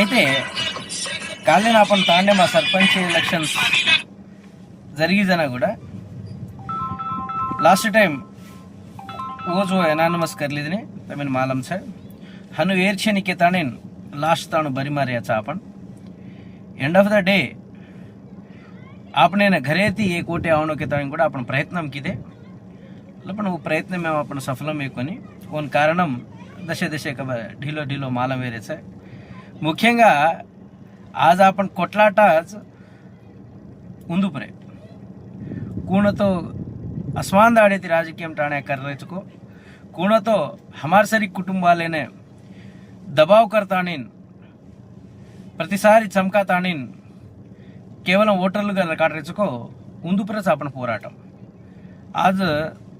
అయితే కాళీనాపన్ మా సర్పంచ్ ఎలక్షన్స్ జరిగిదన కూడా? లాస్ట్ టైం ఓజు ఎనానమస్ కర్లేదని తమిళ మాలం సార్. హను ఏర్చనికే తానే లాస్ట్ తాను బరిమారియా చాపన్ ఎండ్ ఆఫ్ ద డే ఆపనైనా ఘరేతి ఏ એક ઓટે తాను కూడా તાણે ప్రయత్నం కిదే. પ્રયત્ન કીધે એટલે પણ હું પ્રયત્ન મેં આપણે સફલમ దశ કોની ఢీలో કારણમ દશે દશે ખબર ముఖ్యంగా ఆజ్ आपण कोटलाटाच उंदुपुरे కూణతో అస్వాన్ దాడేది రాజకీయం టాణే కర్రేచుకో. కూణతో హమార్సరి కుటుంబాలేనే దబావ్ కర్తాణిన్ ప్రతిసారి చమకా తాణిన్ కేవలం ఓటర్లుగా రెచ్చుకో ఉందుపుర సాపన పోరాటం. ఆజ్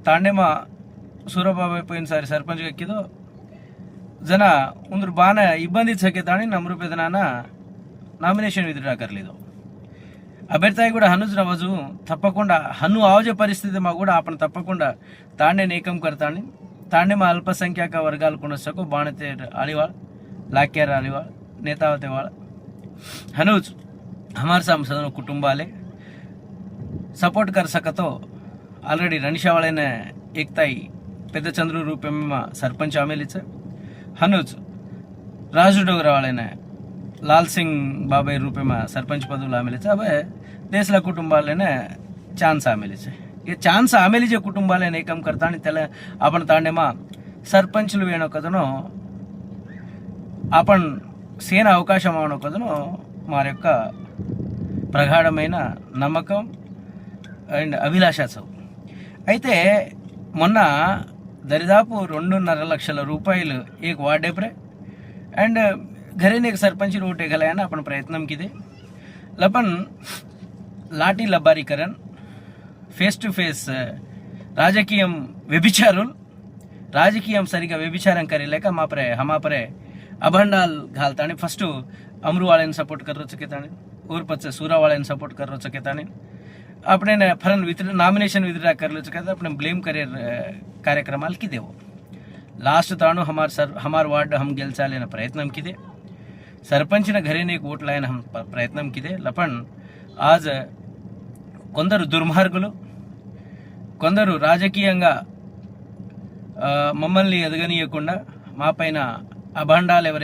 తాండేమా సూరబాబు అయిపోయినసారి సర్పంచ్ ఎక్కిదో జన ಒಂದು బాగా ఇబ్బంది చక్కేతాని ತಾಣಿ ನಮ್ಮ ರೂಪದನಾನ నామినేషన్ విధిరాకర్లేదు. అభ్యర్థి కూడా హను నవాజు తప్పకుండా హను ఆవజ పరిస్థితి మా కూడా ఆపణ తప్పకుండా తాండే నీకం కరతాని తాండే మా అల్పసంఖ్యాక వర్గాలు కొనసాకు బాణతే అలివాళ్ లాక్యార అలివా నేతావతే వాళ్ళ హనుజ్ హమార్ సంసదన కుటుంబాలే. సపోర్ట్ కరసకతో ఆల్రెడీ రణిషా వాళ్ళైన ఎక్తాయి పెద్ద చంద్రూరు రూపేమ సర్పంచ్ ఆమెలిచ్చా હનુજ રાજુ లాల్ సింగ్ బాబాయ్ రూపేమా సర్పంచ్ పదవులు ఆమెలిచ్చే అవే దేశల కుటుంబాలనే ఛాన్స్ ఆమెలిచ్చే ఈ ఛాన్స్ ఆమెలిచే కుటుంబాలనే ఏకం కర్తాని తెల అపన తాండేమా సర్పంచ్లు వేణొకతను అపన్ సేన అవకాశం అవనొకతను మా యొక్క ప్రగాఢమైన నమ్మకం అండ్ అభిలాష అయితే మొన్న దరిదాపు రెండున్నర లక్షల రూపాయలు एक वाढेप्रे अँड घरेने एक सरपंच रोटे घालाय ना आपण प्रयत्न किती लपन लाटी लबारीकरण ఫేస్ టు ఫేస్ రాజకీయం వ్యభిచారులు రాజకీయం సరిగా వ్యభిచారం కరేలేక మాపరే హమాపరే अभंडाल घालता आणि फर्स्ट अमरूवाळ्याने सपोर्ट करत चुकेताने ऊरपच सुरावाळ्याने सपोर्ट करत चुकेताने આપણે ફરન વિથડ્રો નામિનેશન વિથડ્રા કરેલું છે કદાચ આપણે બ્લેમ કરિયર કાર્યક્રમાલ કીધેવો લાસ્ટ તાણું હમાર સર હમાર વાર્ડ હમ ગેલસાલેના પ્રયત્ન કીધે સરપંચના ઘરેને એક ఓట్ లైన్ హమ్ ప్రయత్నం కిదే లపన్ ఆజ్ కొందరు దుర్మార్గులు కొందరు రాజకీయంగా మమ్మల్ని ఎదగనీయకుండా మా పైన అభాండాలు ఎవరైనా